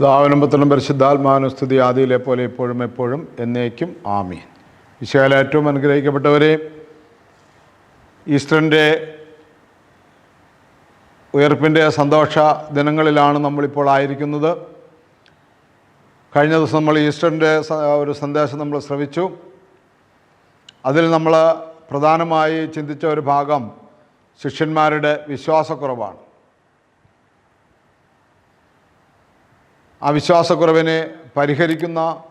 ദാവനമ്പത്തിനും പരിശുദ്ധാത്മാനുസ്തുതി ആദിയിലെ പോലെ ഇപ്പോഴും എപ്പോഴും എന്നേക്കും ആമീൻ. വിശാല ഏറ്റവും അനുഗ്രഹിക്കപ്പെട്ടവരെ ഈസ്റ്ററിന്റെ ഉയർപ്പിന്റെ സന്തോഷ ദിനങ്ങളിലാണ് നമ്മളിപ്പോൾ ആയിരിക്കുന്നത്. കഴിഞ്ഞ ദിവസം നമ്മൾ ഈസ്റ്ററിന്റെ ഒരു സന്ദേശം നമ്മൾ ശ്രവിച്ചു. അതിൽ നമ്മൾ പ്രധാനമായി ചിന്തിച്ച ഒരു ഭാഗം ശിഷ്യന്മാരുടെ വിശ്വാസക്കുറവാണ്. ആ വിശ്വാസക്കുറവിനെ പരിഹരിക്കുന്ന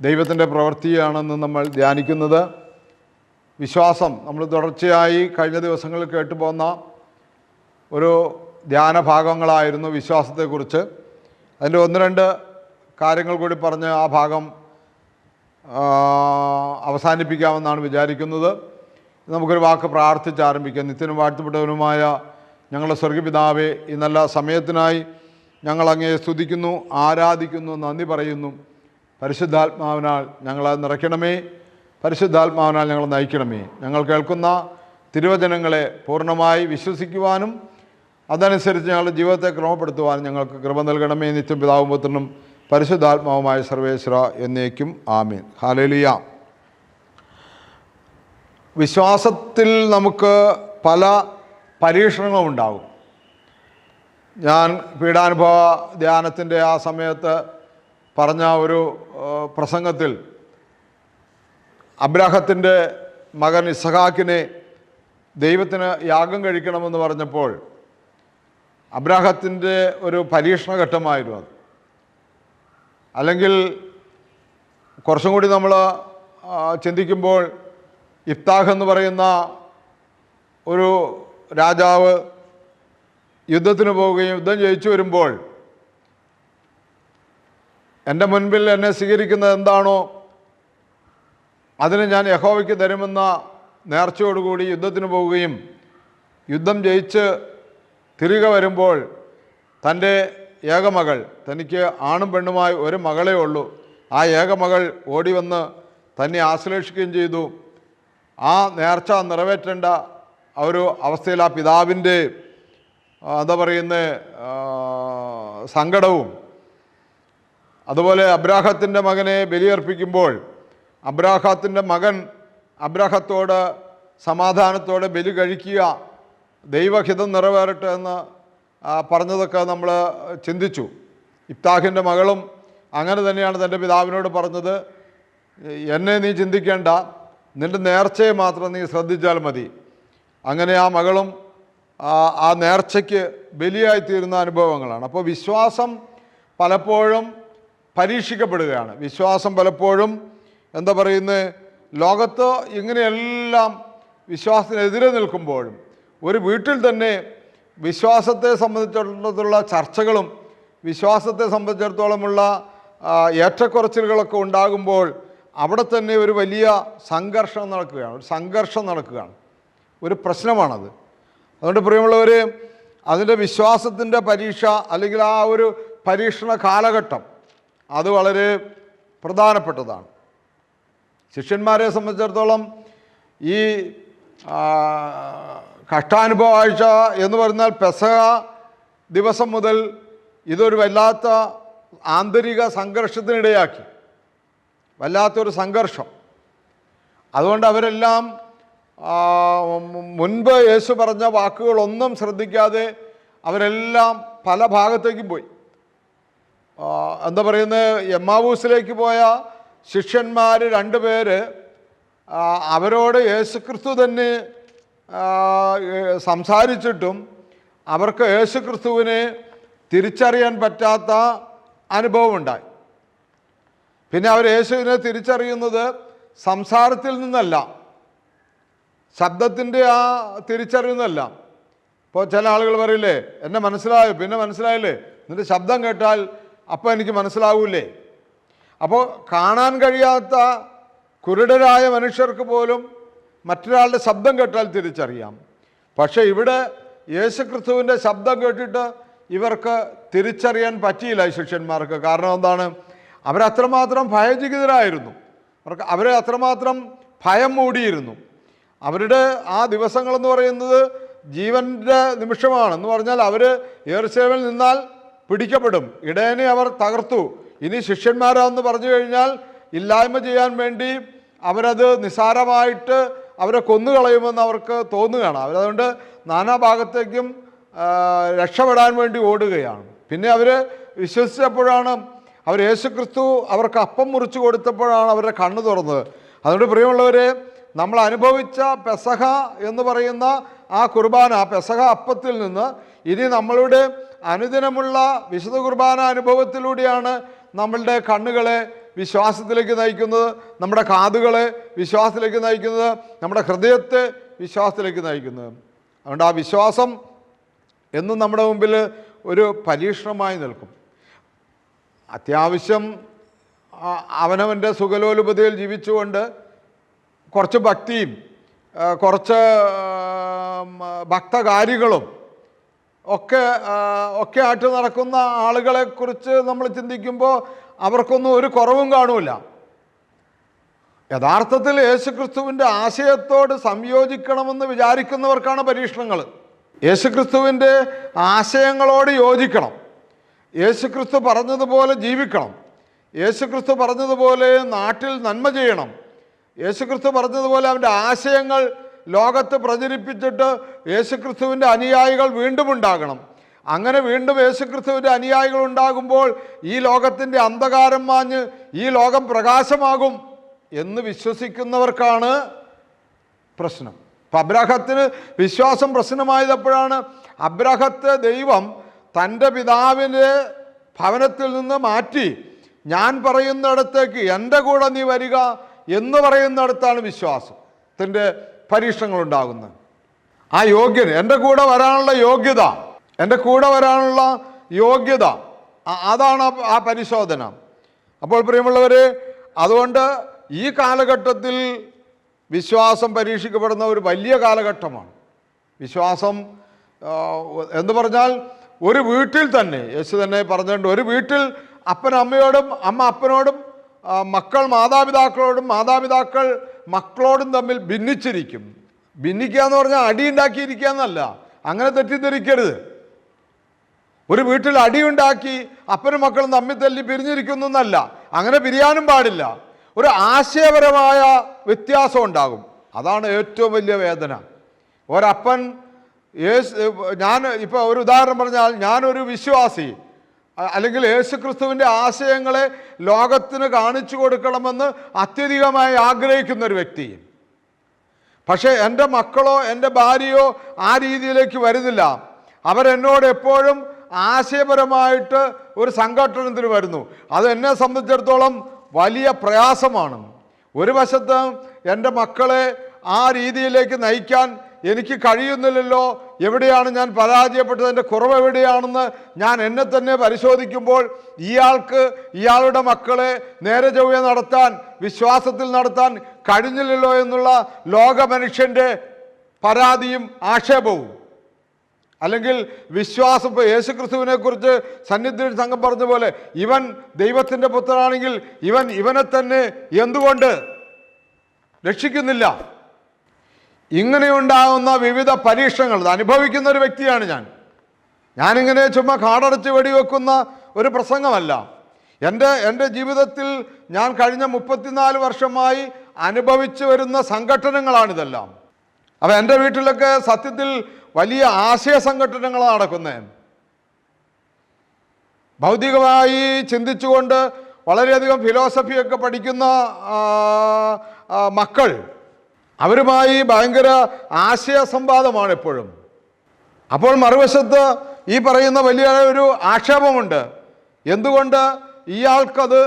ദൈവത്തിന്റെ പ്രവൃത്തിയാണെന്ന് നമ്മൾ ധ്യാനിക്കുന്നത്. വിശ്വാസം നമ്മൾ തുടർച്ചയായി കഴിഞ്ഞ ദിവസങ്ങളിൽ കേട്ടുപോകുന്ന ഒരു ധ്യാന ഭാഗങ്ങളായിരുന്നു വിശ്വാസത്തെക്കുറിച്ച്. അതിന്റെ ഒന്ന് രണ്ട് കാര്യങ്ങൾ കൂടി പറഞ്ഞ് ആ ഭാഗം അവസാനിപ്പിക്കാമെന്നാണ് വിചാരിക്കുന്നത്. നമുക്കൊരു വാക്ക് പ്രാർത്ഥിച്ച് ആരംഭിക്കാം. നിത്യനും വാഴ്ത്തപ്പെട്ടവനുമായ ഞങ്ങളുടെ സ്വർഗപിതാവെ ഈ നല്ല സമയത്തിനായി ഞങ്ങൾ അങ്ങയെ സ്തുതിക്കുന്നു ആരാധിക്കുന്നു നന്ദി പറയുന്നു. പരിശുദ്ധാത്മാവിനാൽ ഞങ്ങളെ നിറയ്ക്കണമേ. പരിശുദ്ധാത്മാവിനാൽ ഞങ്ങൾ നയിക്കണമേ. ഞങ്ങൾ കേൾക്കുന്ന തിരുവചനങ്ങളെ പൂർണമായി വിശ്വസിക്കുവാനും അതനുസരിച്ച് ഞങ്ങളുടെ ജീവിതത്തെ ക്രമപ്പെടുത്തുവാനും ഞങ്ങൾക്ക് കൃപ നൽകണമേ. നിത്യം പുത്രനും പരിശുദ്ധാത്മാവുമായ സർവേശ്വര എന്നേക്കും ആമീൻ. ഹാലേലിയ വിശ്വാസത്തിൽ നമുക്ക് പല പരീക്ഷണങ്ങളും ഉണ്ടാകും. ഞാൻ പീഡാനുഭവ ധ്യാനത്തിന്റെ ആ സമയത്ത് പറഞ്ഞ ഒരു പ്രസംഗത്തിൽ അബ്രാഹത്തിന്റെ മകൻ ഇസഹാക്കിനെ ദൈവത്തിന് യാഗം കഴിക്കണമെന്ന് പറഞ്ഞപ്പോൾ അബ്രാഹത്തിന്റെ ഒരു പരീക്ഷണഘട്ടമായിരുന്നു അത്. അല്ലെങ്കിൽ കുറച്ചും കൂടി നമ്മൾ ചിന്തിക്കുമ്പോൾ ഇഫ്താഹ് എന്ന് പറയുന്ന ഒരു രാജാവ് യുദ്ധത്തിന് പോവുകയും യുദ്ധം ജയിച്ചു വരുമ്പോൾ എന്റെ മുൻപിൽ എന്നെ സ്വീകരിക്കുന്നത് എന്താണോ അതിന് ഞാൻ യഹോവയ്ക്ക് തരുമെന്ന നേർച്ചയോടുകൂടി യുദ്ധത്തിന് പോവുകയും യുദ്ധം ജയിച്ച് തിരികെ വരുമ്പോൾ തന്റെ ഏകമകൾ തനിക്ക് ആണും പെണ്ണുമായി ഒരു മകളേ ഉള്ളൂ. ആ ഏകമകൾ ഓടി വന്ന് തന്നെ ആശ്ലേഷിക്കുകയും ചെയ്തു. ആ നേർച്ച നിറവേറ്റേണ്ട ഒരു അവസ്ഥയിൽ ആ പിതാവിന്റെ എന്താ പറയുന്ന സങ്കടവും അതുപോലെ അബ്രാഹത്തിന്റെ മകനെ ബലിയർപ്പിക്കുമ്പോൾ അബ്രാഹത്തിന്റെ മകൻ അബ്രാഹത്തോട് സമാധാനത്തോടെ ബലി കഴിക്കുക ദൈവഹിതം നിറവേറട്ടെ എന്ന് പറഞ്ഞതൊക്കെ നമ്മൾ ചിന്തിച്ചു. ഇഫ്താഹിന്റെ മകളും അങ്ങനെ തന്നെയാണ് തന്റെ പിതാവിനോട് പറഞ്ഞത്. എന്നെ നീ ചിന്തിക്കേണ്ട നിന്റെ നേർച്ചയെ മാത്രം നീ ശ്രദ്ധിച്ചാൽ മതി. അങ്ങനെ ആ മകളും ആ നേർച്ചയ്ക്ക് ബലിയായി തീരുന്ന അനുഭവങ്ങളാണ്. അപ്പോൾ വിശ്വാസം പലപ്പോഴും പരീക്ഷിക്കപ്പെടുകയാണ്. വിശ്വാസം പലപ്പോഴും എന്താ പറയുന്നത് ലോകത്ത് ഇങ്ങനെയെല്ലാം വിശ്വാസത്തിനെതിരെ നിൽക്കുമ്പോഴും ഒരു വീട്ടിൽ തന്നെ വിശ്വാസത്തെ സംബന്ധിച്ചിടത്തോളം ചർച്ചകളും വിശ്വാസത്തെ സംബന്ധിച്ചിടത്തോളമുള്ള ഏറ്റക്കുറച്ചിലുകളൊക്കെ ഉണ്ടാകുമ്പോൾ അവിടെ തന്നെ ഒരു വലിയ സംഘർഷം നടക്കുകയാണ്. ഒരു സംഘർഷം നടക്കുകയാണ്. ഒരു പ്രശ്നമാണത്. അതുകൊണ്ട് പ്രിയമുള്ളവർ അതിന്റെ വിശ്വാസത്തിന്റെ പരീക്ഷ അല്ലെങ്കിൽ ആ ഒരു പരീക്ഷണ കാലഘട്ടം അത് വളരെ പ്രധാനപ്പെട്ടതാണ്. ശിഷ്യന്മാരെ സംബന്ധിച്ചിടത്തോളം ഈ കഷ്ടാനുഭവ ആഴ്ച എന്ന് പറഞ്ഞാൽ പെസഹ ദിവസം മുതൽ ഇതൊരു വല്ലാത്ത ആന്തരിക സംഘർഷത്തിനിടയാക്കി. വല്ലാത്തൊരു സംഘർഷം. അതുകൊണ്ട് അവരെല്ലാം മുൻപ് യേശു പറഞ്ഞ വാക്കുകളൊന്നും ശ്രദ്ധിക്കാതെ അവരെല്ലാം പല ഭാഗത്തേക്കും പോയി. എന്താ പറയുന്നത് എമ്മാവൂസിലേക്ക് പോയ ശിഷ്യന്മാർ രണ്ടുപേര് അവരോട് യേശുക്രിസ്തു തന്നെ സംസാരിച്ചിട്ടും അവർക്ക് യേശുക്രിസ്തുവിനെ തിരിച്ചറിയാൻ പറ്റാത്ത അനുഭവമുണ്ടായി. പിന്നെ അവർ യേശുവിനെ തിരിച്ചറിയുന്നത് സംസാരത്തിൽ നിന്നല്ല ശബ്ദത്തിന്റെ ആ തിരിച്ചറിയുന്നതല്ല ഇപ്പോൾ ചില ആളുകൾ പറയില്ലേ എന്നെ മനസ്സിലായോ? പിന്നെ മനസ്സിലായില്ലേ? എന്നിട്ട് ശബ്ദം കേട്ടാൽ അപ്പോൾ എനിക്ക് മനസ്സിലാവൂലേ അപ്പോൾ കാണാൻ കഴിയാത്ത കുരുടരായ മനുഷ്യർക്ക് പോലും മറ്റൊരാളുടെ ശബ്ദം കേട്ടാൽ തിരിച്ചറിയാം. പക്ഷേ ഇവിടെ യേശുക്രിസ്തുവിന്റെ ശബ്ദം കേട്ടിട്ട് ഇവർക്ക് തിരിച്ചറിയാൻ പറ്റിയില്ല ഈ ശിഷ്യന്മാർക്ക്. കാരണം എന്താണ്? അവരത്രമാത്രം ഭയചകിതരായിരുന്നു. അവർക്ക് അവരെ അത്രമാത്രം ഭയം മൂടിയിരുന്നു. അവരുടെ ആ ദിവസങ്ങളെന്ന് പറയുന്നത് ജീവന്റെ നിമിഷമാണ് എന്ന് പറഞ്ഞാൽ അവർ ഏറുസേവൽ നിന്നാൽ പിടിക്കപ്പെടും. ഇടയനെ അവർ തകർത്തു. ഇനി ശിഷ്യന്മാരാന്ന് പറഞ്ഞു കഴിഞ്ഞാൽ ഇല്ലായ്മ ചെയ്യാൻ വേണ്ടി അവരത് നിസാരമായിട്ട് അവരെ കൊന്നുകളയുമെന്ന് അവർക്ക് തോന്നുകയാണ്. അവരതുകൊണ്ട് നാനാഭാഗത്തേക്കും ഭാഗത്തേക്കും രക്ഷപ്പെടാൻ വേണ്ടി ഓടുകയാണ്. പിന്നെ അവർ വിശ്വസിച്ചപ്പോഴാണ് അവർ യേശുക്രിസ്തു അവർക്ക് അപ്പം മുറിച്ചു കൊടുത്തപ്പോഴാണ് അവരുടെ കണ്ണ് തുറന്നത്. അതുകൊണ്ട് പ്രിയമുള്ളവരെ നമ്മൾ അനുഭവിച്ച പെസഹ എന്ന് പറയുന്ന ആ കുർബാന പെസഹ അപ്പത്തിൽ നിന്ന് ഇനി നമ്മളുടെ അനുദിനമുള്ള വിശുദ്ധ കുർബാന അനുഭവത്തിലൂടെയാണ് നമ്മളുടെ കണ്ണുകളെ വിശ്വാസത്തിലേക്ക് നയിക്കുന്നത് നമ്മുടെ കാതുകളെ വിശ്വാസത്തിലേക്ക് നയിക്കുന്നത് നമ്മുടെ ഹൃദയത്തെ വിശ്വാസത്തിലേക്ക് നയിക്കുന്നത്. അതുകൊണ്ട് ആ വിശ്വാസം എന്നും നമ്മുടെ മുമ്പിൽ ഒരു പരീക്ഷണമായി നിൽക്കും. അത്യാവശ്യം അവനവന്റെ സുഖലോലുപതയിൽ ജീവിച്ചുകൊണ്ട് കുറച്ച് ഭക്തിയും കുറച്ച് ഭക്തകാരികളും ഒക്കെ ഒക്കെ ആയിട്ട് നടക്കുന്ന ആളുകളെ കുറിച്ച് നമ്മൾ ചിന്തിക്കുമ്പോൾ അവർക്കൊന്നും ഒരു കുറവും കാണൂല. യഥാർത്ഥത്തിൽ യേശുക്രിസ്തുവിന്റെ ആശയത്തോട് സംയോജിക്കണമെന്ന് വിചാരിക്കുന്നവർക്കാണ് പരീക്ഷണങ്ങൾ. യേശുക്രിസ്തുവിന്റെ ആശയങ്ങളോട് യോജിക്കണം. യേശുക്രിസ്തു പറഞ്ഞതുപോലെ ജീവിക്കണം. യേശുക്രിസ്തു പറഞ്ഞതുപോലെ നാട്ടിൽ നന്മ ചെയ്യണം. യേശുക്രിസ്തു പറഞ്ഞതുപോലെ അവന്റെ ആശയങ്ങൾ ലോകത്ത് പ്രചരിപ്പിച്ചിട്ട് യേശുക്രിസ്തുവിന്റെ അനുയായികൾ വീണ്ടും ഉണ്ടാകണം. അങ്ങനെ വീണ്ടും യേശുക്രിസ്തുവിന്റെ അനുയായികൾ ഉണ്ടാകുമ്പോൾ ഈ ലോകത്തിന്റെ അന്ധകാരം മാഞ്ഞ് ഈ ലോകം പ്രകാശമാകും എന്ന് വിശ്വസിക്കുന്നവർക്കാണ് പ്രശ്നം. അപ്പം അബ്രഹത്തിന് വിശ്വാസം പ്രശ്നമായതപ്പോഴാണ് അബ്രഹത്തെ ദൈവം തന്റെ പിതാവിന്റെ ഭവനത്തിൽ നിന്ന് മാറ്റി ഞാൻ പറയുന്നിടത്തേക്ക് എന്റെ കൂടെ നീ വരിക എന്ന് പറയുന്നിടത്താണ് വിശ്വാസത്തിന്റെ പരീക്ഷണങ്ങൾ ഉണ്ടാകുന്നത് ആ യോഗ്യത എന്റെ കൂടെ വരാനുള്ള യോഗ്യത എന്റെ കൂടെ വരാനുള്ള യോഗ്യത അതാണ് ആ- പരിശോധന. അപ്പോൾ പ്രിയമുള്ളവർ അതുകൊണ്ട് ഈ കാലഘട്ടത്തിൽ വിശ്വാസം പരീക്ഷിക്കപ്പെടുന്ന ഒരു വലിയ കാലഘട്ടമാണ്. വിശ്വാസം എന്ന് പറഞ്ഞാൽ ഒരു വീട്ടിൽ തന്നെ യേശു തന്നെ പറഞ്ഞിട്ടുണ്ട് ഒരു വീട്ടിൽ അപ്പൻ അമ്മയോടും അമ്മ അപ്പനോടും മക്കൾ മാതാപിതാക്കളോടും മാതാപിതാക്കൾ മക്കളോടും തമ്മിൽ ഭിന്നിച്ചിരിക്കും. ഭിന്നിക്കുക എന്ന് പറഞ്ഞാൽ അടി ഉണ്ടാക്കിയിരിക്കുക എന്നല്ല. അങ്ങനെ തെറ്റിദ്ധരിക്കരുത്. ഒരു വീട്ടിൽ അടിയുണ്ടാക്കി അപ്പനും മക്കളും തമ്മിൽ തല്ലി പിരിഞ്ഞിരിക്കുന്നു എന്നല്ല. അങ്ങനെ പിരിയാനും പാടില്ല. ഒരു ആശയപരമായ വ്യത്യാസം ഉണ്ടാകും. അതാണ് ഏറ്റവും വലിയ വേദന. ഒരപ്പൻ യേശു ഞാൻ ഇപ്പോൾ ഒരു ഉദാഹരണം പറഞ്ഞാൽ ഞാനൊരു വിശ്വാസി. അല്ലെങ്കിൽ യേശുക്രിസ്തുവിന്റെ ആശയങ്ങളെ ലോകത്തിന് കാണിച്ചു കൊടുക്കണമെന്ന് അത്യധികമായി ആഗ്രഹിക്കുന്ന ഒരു വ്യക്തി. പക്ഷേ എന്റെ മക്കളോ എന്റെ ഭാര്യയോ ആ രീതിയിലേക്ക് വരുന്നില്ല. അവരെന്നോട് എപ്പോഴും ആശയപരമായിട്ട് ഒരു സംഘട്ടനത്തിന് വരുന്നു. അത് എന്നെ സംബന്ധിച്ചിടത്തോളം വലിയ പ്രയാസമാണ്. ഒരു വശത്ത് എന്റെ മക്കളെ ആ രീതിയിലേക്ക് നയിക്കാൻ എനിക്ക് കഴിയുന്നില്ലല്ലോ എവിടെയാണ് ഞാൻ പരാജയപ്പെട്ടത്? എന്റെ കുറവ് എവിടെയാണെന്ന് ഞാൻ എന്നെ തന്നെ പരിശോധിക്കുമ്പോൾ ഇയാൾക്ക് ഇയാളുടെ മക്കളെ നേരെ ചൊവ്വ നടത്താൻ വിശ്വാസത്തിൽ നടത്താൻ കഴിഞ്ഞില്ലല്ലോ എന്നുള്ള ലോക മനുഷ്യന്റെ പരാതിയും ആക്ഷേപവും. അല്ലെങ്കിൽ വിശ്വാസം യേശുക്രിസ്തുവിനെ കുറിച്ച് സന്നിധി സംഘം പറഞ്ഞ പോലെ ഇവൻ ദൈവത്തിന്റെ പുത്രനാണെങ്കിൽ ഇവൻ ഇവനെ തന്നെ എന്തുകൊണ്ട് രക്ഷിക്കുന്നില്ല? ഇങ്ങനെയുണ്ടാകുന്ന വിവിധ പരീക്ഷണങ്ങൾ. അനുഭവിക്കുന്ന ഒരു വ്യക്തിയാണ് ഞാൻ. ഞാനിങ്ങനെ ചുമ്മാ കാടടച്ച് വെടിവെക്കുന്ന ഒരു പ്രസംഗമല്ല. എന്റെ എന്റെ ജീവിതത്തിൽ ഞാൻ കഴിഞ്ഞ മുപ്പത്തിനാല് വർഷമായി അനുഭവിച്ചു വരുന്ന സംഘടനകളാണിതെല്ലാം അപ്പോൾ എന്റെ വീട്ടിലൊക്കെ സത്യത്തിൽ വലിയ ആശയ സംഘടനകളാണ് നടക്കുന്നത് ഭൗതികമായി ചിന്തിച്ചുകൊണ്ട് വളരെയധികം ഫിലോസഫിയൊക്കെ പഠിക്കുന്ന മക്കൾ അവരുമായി ഭയങ്കര ആശയ സംവാദമാണ് എപ്പോഴും അപ്പോൾ മറുവശത്ത് ഈ പറയുന്ന വലിയ ഒരു ആക്ഷേപമുണ്ട്. എന്തുകൊണ്ട് ഇയാൾക്കത്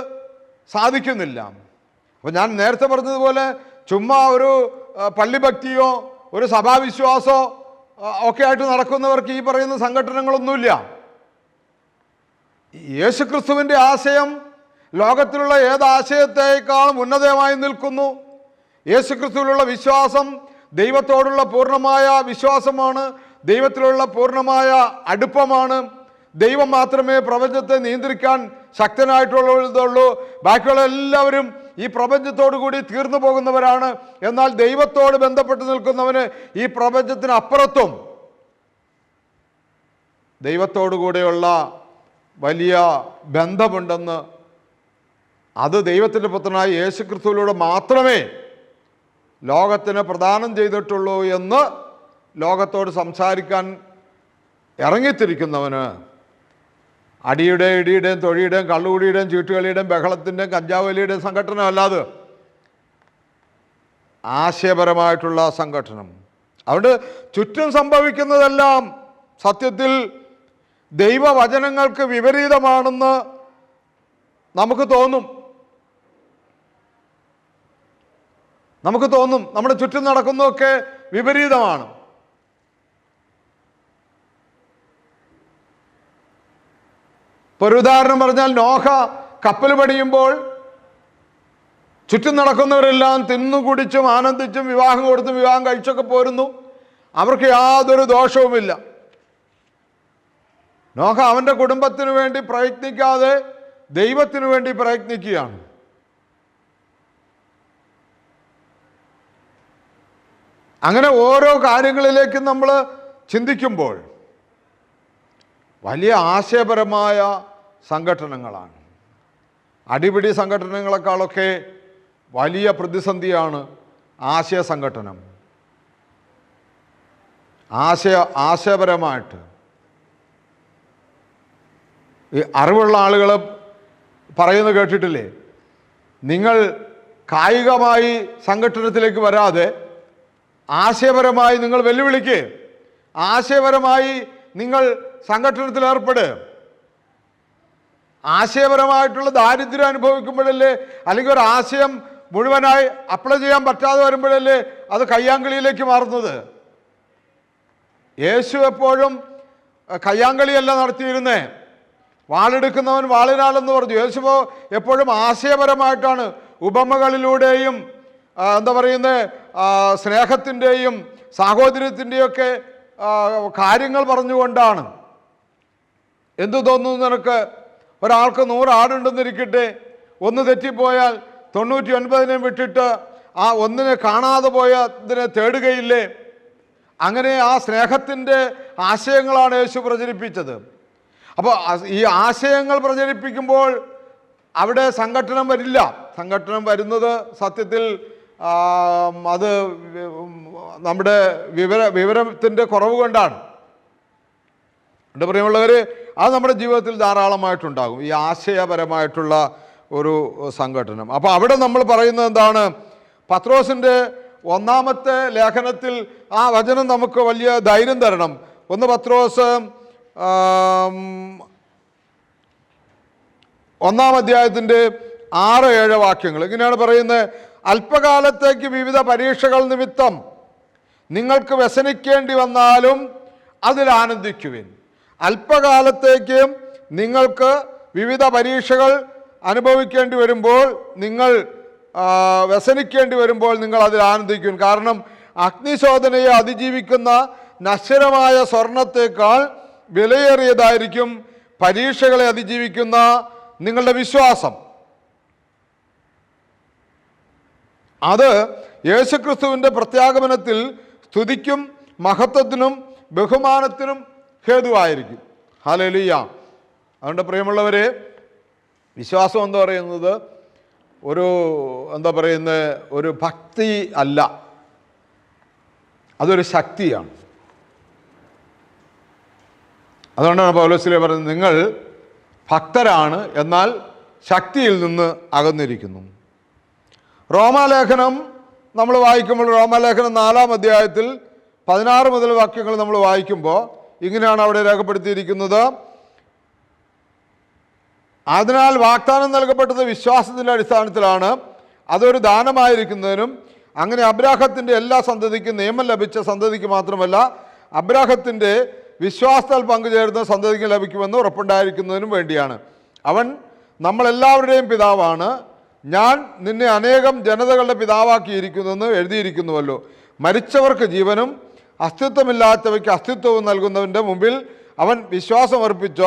സാധിക്കുന്നില്ല? അപ്പോൾ ഞാൻ നേരത്തെ പറഞ്ഞതുപോലെ ചുമ്മാ ഒരു പള്ളിഭക്തിയോ ഒരു സഭാവിശ്വാസോ ഒക്കെ ആയിട്ട് നടക്കുന്നവർക്ക് ഈ പറയുന്ന സംഘടനകളൊന്നുമില്ല. യേശുക്രിസ്തുവിന്റെ ആശയം ലോകത്തിലുള്ള ഏത് ആശയത്തേക്കാളും ഉന്നതമായി നിൽക്കുന്നു. യേശുക്രിസ്തുവിലുള്ള വിശ്വാസം ദൈവത്തോടുള്ള പൂർണമായ വിശ്വാസമാണ് ദൈവത്തിലുള്ള പൂർണമായ അടുപ്പമാണ്. ദൈവം മാത്രമേ പ്രപഞ്ചത്തെ നിയന്ത്രിക്കാൻ ശക്തനായിട്ടുള്ളതുള്ളൂ. ബാക്കിയുള്ള എല്ലാവരും ഈ പ്രപഞ്ചത്തോടു കൂടി തീർന്നു പോകുന്നവരാണ്. എന്നാൽ ദൈവത്തോട് ബന്ധപ്പെട്ട് നിൽക്കുന്നവന് ഈ പ്രപഞ്ചത്തിനപ്പുറത്തും ദൈവത്തോടു കൂടെയുള്ള വലിയ ബന്ധമുണ്ടെന്ന് അത് ദൈവത്തിന്റെ പുത്രനായ യേശുക്രിസ്തുവിലൂടെ മാത്രമേ ലോകത്തിന് പ്രദാനം ചെയ്തിട്ടുള്ളൂ എന്ന് ലോകത്തോട് സംസാരിക്കാൻ ഇറങ്ങിത്തിരിക്കുന്നവന് അടിയുടെയും ഇടിയുടെയും തൊഴിയുടെയും കള്ളുകുടിയുടെയും ചീട്ടുകളിയുടെയും ബഹളത്തിന്റെയും കഞ്ചാവലിയുടെയും സംഘടന അല്ലാതെ ആശയപരമായിട്ടുള്ള സംഘടനം. അതുകൊണ്ട് ചുറ്റും സംഭവിക്കുന്നതെല്ലാം സത്യത്തിൽ ദൈവവചനങ്ങൾക്ക് വിപരീതമാണെന്ന് നമുക്ക് തോന്നും. നമുക്ക് തോന്നും നമ്മുടെ ചുറ്റും നടക്കുന്നതൊക്കെ വിപരീതമാണ്. ഇപ്പോൾ ഒരു ഉദാഹരണം പറഞ്ഞാൽ നോഹ കപ്പൽ പടിയുമ്പോൾ ചുറ്റും നടക്കുന്നവരെല്ലാം തിന്നു കുടിച്ചും ആനന്ദിച്ചും വിവാഹം കൊടുത്തും വിവാഹം കഴിച്ചൊക്കെ പോരുന്നു. അവർക്ക് യാതൊരു ദോഷവുമില്ല. നോഹ അവന്റെ കുടുംബത്തിന് വേണ്ടി പ്രയത്നിക്കാതെ ദൈവത്തിനു വേണ്ടി പ്രയത്നിക്കുകയാണ്. അങ്ങനെ ഓരോ കാര്യങ്ങളിലേക്കും നമ്മൾ ചിന്തിക്കുമ്പോൾ വലിയ ആശയപരമായ സംഘടനകളാണ് അടിപിടി സംഘടനകളെക്കാളൊക്കെ വലിയ പ്രതിസന്ധിയാണ് ആശയ സംഘടനം ആശയ ആശയപരമായിട്ട്. ഈ അറിവുള്ള ആളുകൾ പറയുന്നത് കേട്ടിട്ടില്ലേ? നിങ്ങൾ കായികമായി സംഘടനത്തിലേക്ക് വരാതെ ആശയപരമായി നിങ്ങൾ വെല്ലുവിളിക്ക്. ആശയപരമായി നിങ്ങൾ സംഘടനത്തിൽ ഏർപ്പെട്. ആശയപരമായിട്ടുള്ള ദാരിദ്ര്യം അനുഭവിക്കുമ്പോഴല്ലേ അല്ലെങ്കിൽ ഒരു ആശയം മുഴുവനായി അപ്ലൈ ചെയ്യാൻ പറ്റാതെ വരുമ്പോഴല്ലേ അത് കയ്യാങ്കളിയിലേക്ക് മാറുന്നത്? യേശു എപ്പോഴും കയ്യാങ്കളിയല്ല നടത്തിയിരുന്നേ. വാളെടുക്കുന്നവൻ വാളിനാളെന്ന് പറഞ്ഞു. യേശു എപ്പോഴും ആശയപരമായിട്ടാണ് ഉപമകളിലൂടെയും എന്താ പറയുന്നത് സ്നേഹത്തിന്റെയും സാഹോദര്യത്തിന്റെയും ഒക്കെ ആ, കാര്യങ്ങൾ പറഞ്ഞുകൊണ്ടാണ്. എന്തു തോന്നുന്നു നിനക്ക്? ഒരാൾക്ക് നൂറാടുണ്ടെന്നിരിക്കട്ടെ ഒന്ന് തെറ്റിപ്പോയാൽ തൊണ്ണൂറ്റി ഒൻപതിനെ വിട്ടിട്ട് ആ ഒന്നിനെ കാണാതെ പോയതിനെ തേടുകയില്ലേ? അങ്ങനെ ആ സ്നേഹത്തിന്റെ ആശയങ്ങളാണ് യേശു പ്രചരിപ്പിച്ചത്. അപ്പോൾ ഈ ആശയങ്ങൾ പ്രചരിപ്പിക്കുമ്പോൾ അവിടെ സംഘട്ടനം വരില്ല. സംഘട്ടനം വരുന്നത് സത്യത്തിൽ അത് നമ്മുടെ വിവര വിവരത്തിന്റെ കുറവ് കൊണ്ടാണ്. എന്റെ പ്രിയമുള്ളവർ അത് നമ്മുടെ ജീവിതത്തിൽ ധാരാളമായിട്ടുണ്ടാകും. ഈ ആശയപരമായിട്ടുള്ള ഒരു സംഘടനം. അപ്പോൾ അവിടെ നമ്മൾ പറയുന്നത് എന്താണ്? പത്രോസിന്റെ ഒന്നാമത്തെ ലേഖനത്തിൽ ആ വചനം നമുക്ക് വലിയ ധൈര്യം തരണം. ഒന്ന് പത്രോസ് ഒന്നാം അധ്യായത്തിന്റെ ആറ് ഏഴ് വാക്യങ്ങൾ. ഇങ്ങനെയാണ് പറയുന്നത്. അല്പകാലത്തേക്ക് വിവിധ പരീക്ഷകൾ നിമിത്തം നിങ്ങൾക്ക് വ്യസനിക്കേണ്ടി വന്നാലും അതിൽ ആനന്ദിക്കുവിൻ. അല്പകാലത്തേക്ക് നിങ്ങൾക്ക് വിവിധ പരീക്ഷകൾ അനുഭവിക്കേണ്ടി വരുമ്പോൾ നിങ്ങൾ വ്യസനിക്കേണ്ടി വരുമ്പോൾ നിങ്ങൾ അതിൽ ആനന്ദിക്കും കാരണം അഗ്നിശോധനയെ അതിജീവിക്കുന്ന നശ്വരമായ സ്വർണത്തേക്കാൾ വിലയേറിയതായിരിക്കും പരീക്ഷകളെ അതിജീവിക്കുന്ന നിങ്ങളുടെ വിശ്വാസം. അത് യേശുക്രിസ്തുവിന്റെ പ്രത്യാഗമനത്തിൽ സ്തുതിക്കും മഹത്വത്തിനും ബഹുമാനത്തിനും ഹേതുവായിരിക്കും. ഹലലിയ അതുകൊണ്ട് പ്രിയമുള്ളവരെ വിശ്വാസം എന്ന് പറയുന്നത് ഒരു എന്താ പറയുന്നത് ഒരു ഭക്തി അല്ല. അതൊരു ശക്തിയാണ്. അതുകൊണ്ടാണ് പൗലോസിലെ പറയുന്നത് നിങ്ങൾ ഭക്തരാണ് എന്നാൽ ശക്തിയിൽ നിന്ന് അകന്നിരിക്കുന്നു. റോമാലേഖനം നമ്മൾ വായിക്കുമ്പോൾ റോമാലേഖനം നാലാം അധ്യായത്തിൽ പതിനാറ് മുതൽ വാക്യങ്ങൾ നമ്മൾ വായിക്കുമ്പോൾ ഇങ്ങനെയാണ് അവിടെ രേഖപ്പെടുത്തിയിരിക്കുന്നത്. അതിനാൽ വാഗ്ദാനം നൽകപ്പെട്ടത് വിശ്വാസത്തിന്റെ അടിസ്ഥാനത്തിലാണ്. അതൊരു ദാനമായിരിക്കുന്നതിനും അങ്ങനെ അബ്രാഹത്തിന്റെ എല്ലാ സന്തതിക്കും നിയമം ലഭിച്ച സന്തതിക്ക് മാത്രമല്ല അബ്രാഹത്തിന്റെ വിശ്വാസത്താൽ പങ്കുചേരുന്ന സന്തതിക്ക് ലഭിക്കുമെന്ന് ഉറപ്പുണ്ടായിരിക്കുന്നതിനും വേണ്ടിയാണ്. അവൻ നമ്മളെല്ലാവരുടെയും പിതാവാണ്. ഞാൻ നിന്നെ അനേകം ജനതകളുടെ പിതാവാക്കിയിരിക്കുന്നെന്ന് എഴുതിയിരിക്കുന്നുവല്ലോ. മരിച്ചവർക്ക് ജീവനും അസ്തിത്വമില്ലാത്തവയ്ക്ക് അസ്തിത്വവും നൽകുന്നവന്റെ മുമ്പിൽ അവൻ വിശ്വാസം അർപ്പിച്ച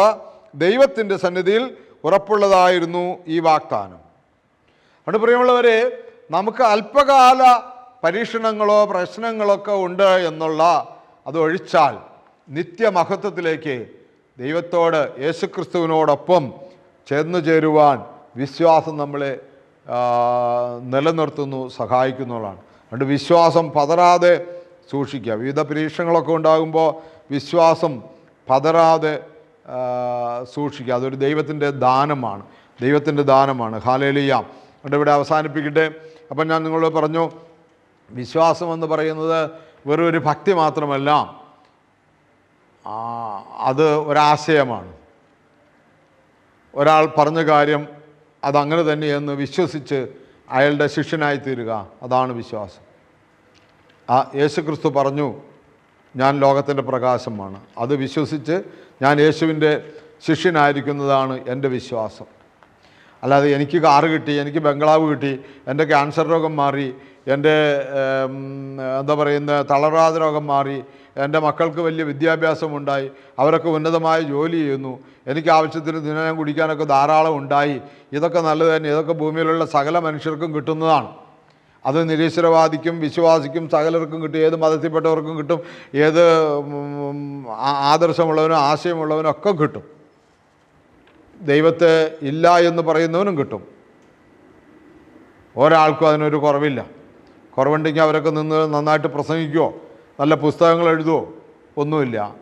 ദൈവത്തിന്റെ സന്നിധിയിൽ ഉറപ്പുള്ളതായിരുന്നു ഈ വാഗ്ദാനം. അതുകൊണ്ട് പ്രിയമുള്ളവരെ നമുക്ക് അല്പകാല പരീക്ഷണങ്ങളോ പ്രശ്നങ്ങളൊക്കെ ഉണ്ട് എന്നുള്ള അത് ഒഴിച്ചാൽ നിത്യമഹത്വത്തിലേക്ക് ദൈവത്തോട് യേശുക്രിസ്തുവിനോടൊപ്പം ചേർന്ന് ചേരുവാൻ വിശ്വാസം നമ്മളെ നിലനിർത്തുന്നു സഹായിക്കുന്നതാണ് അതുകൊണ്ട് വിശ്വാസം പതറാതെ സൂക്ഷിക്കുക. വിവിധ പരീക്ഷണങ്ങളൊക്കെ ഉണ്ടാകുമ്പോൾ വിശ്വാസം പതറാതെ ആ, സൂക്ഷിക്കുക. അതൊരു ദൈവത്തിന്റെ ദാനമാണ്. ദൈവത്തിന്റെ ദാനമാണ്. ഹാലേലിയ. അതുകൊണ്ട് ഇവിടെ അവസാനിപ്പിക്കട്ടെ. അപ്പം ഞാൻ നിങ്ങളോട് പറഞ്ഞു വിശ്വാസം എന്ന് പറയുന്നത് വെറും ഒരു ഭക്തി മാത്രമല്ല. അത് ഒരാശയമാണ്. ഒരാൾ പറഞ്ഞ കാര്യം അതങ്ങനെ തന്നെയെന്ന് വിശ്വസിച്ച് അയാളുടെ ശിഷ്യനായി തീരുക അതാണ് വിശ്വാസം. ആ യേശുക്രിസ്തു പറഞ്ഞു ഞാൻ ലോകത്തിന്റെ പ്രകാശമാണ്. അത് വിശ്വസിച്ച് ഞാൻ യേശുവിന്റെ ശിഷ്യനായിരിക്കുന്നതാണ് എന്റെ വിശ്വാസം. അല്ലാതെ എനിക്ക് കാറ് കിട്ടി എനിക്ക് ബംഗ്ലാവ് കിട്ടി എന്റെ ക്യാൻസർ രോഗം മാറി എന്റെ എന്താ പറയുന്ന തളർവാദ രോഗം മാറി എന്റെ മക്കൾക്ക് വലിയ വിദ്യാഭ്യാസം ഉണ്ടായി അവരൊക്കെ ഉന്നതമായ ജോലി ചെയ്യുന്നു. എനിക്ക് ആവശ്യത്തിന് ദിനം കുടിക്കാനൊക്കെ ധാരാളം ഉണ്ടായി. ഇതൊക്കെ നല്ലത് തന്നെ. ഇതൊക്കെ ഭൂമിയിലുള്ള സകല മനുഷ്യർക്കും കിട്ടുന്നതാണ്. അത് നിരീശ്വരവാദിക്കും വിശ്വാസിക്കും സകലർക്കും കിട്ടും. ഏത് മതത്തിൽപ്പെട്ടവർക്കും കിട്ടും. ഏത് ആദർശമുള്ളവനും ആശയമുള്ളവനും ഒക്കെ കിട്ടും. ദൈവത്തെ ഇല്ല എന്ന് പറയുന്നവനും കിട്ടും. ഒരാൾക്കും അതിനൊരു കുറവില്ല. കുറവുണ്ടെങ്കിൽ അവരൊക്കെ നിന്ന് നന്നായിട്ട് പ്രസംഗിക്കുമോ നല്ല പുസ്തകങ്ങൾ എഴുതുമോ ഒന്നുമില്ല.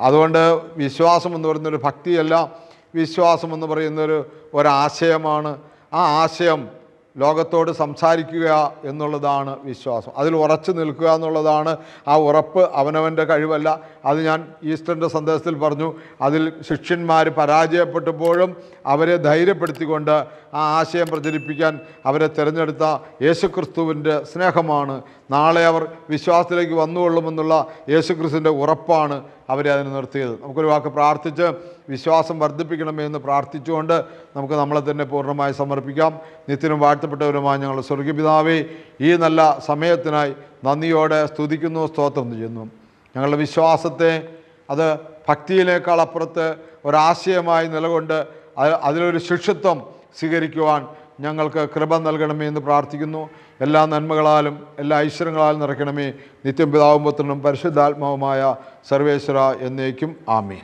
അതുകൊണ്ട് വിശ്വാസം എന്ന് പറയുന്നൊരു ഭക്തിയല്ല വിശ്വാസം എന്ന് പറയുന്നൊരു ഒരാശയമാണ്. ആ ആശയം ലോകത്തോട് സംസാരിക്കുക എന്നുള്ളതാണ് വിശ്വാസം. അതിൽ ഉറച്ചു നിൽക്കുക എന്നുള്ളതാണ് ആ ഉറപ്പ് അവനവന്റെ കഴിവല്ല. അത് ഞാൻ ഈസ്റ്ററിന്റെ സന്ദേശത്തിൽ പറഞ്ഞു. അതിൽ ശിഷ്യന്മാർ പരാജയപ്പെട്ടപ്പോഴും അവരെ ധൈര്യപ്പെടുത്തിക്കൊണ്ട് ആ ആശയം പ്രചരിപ്പിക്കാൻ അവരെ തിരഞ്ഞെടുത്ത യേശുക്രിസ്തുവിന്റെ സ്നേഹമാണ് നാളെ അവർ വിശ്വാസത്തിലേക്ക് വന്നുകൊള്ളുമെന്നുള്ള യേശുക്രിസ്തുവിന്റെ ഉറപ്പാണ് അവരെ അതിന് നിർത്തിയത്. നമുക്കൊരു വാക്ക് പ്രാർത്ഥിച്ച് വിശ്വാസം വർദ്ധിപ്പിക്കണമേ എന്ന് പ്രാർത്ഥിച്ചുകൊണ്ട് നമുക്ക് നമ്മളെ തന്നെ പൂർണമായി സമർപ്പിക്കാം. നിത്യനും വാഴ്ത്തപ്പെട്ടവരുമായി ഞങ്ങൾ സ്വർഗപിതാവേ ഈ നല്ല സമയത്തിനായി നന്ദിയോടെ സ്തുതിക്കുന്നു സ്തോത്രം ചെയ്യുന്നു. ഞങ്ങളുടെ വിശ്വാസത്തെ അത് ഭക്തിയിലേക്കാൾ അപ്പുറത്ത് ഒരാശയമായി നിലകൊണ്ട് അതിലൊരു ശിക്ഷിത്വം സ്വീകരിക്കുവാൻ ഞങ്ങൾക്ക് കൃപ നൽകണമേ എന്ന് പ്രാർത്ഥിക്കുന്നു. എല്ലാ നന്മകളാലും എല്ലാ ഐശ്വര്യങ്ങളാലും നിറയ്ക്കണമേ. നിത്യം പിതാവും പുത്രനും പരിശുദ്ധാത്മാവുമായ സർവേശ്വര എന്നേക്കും ആമേ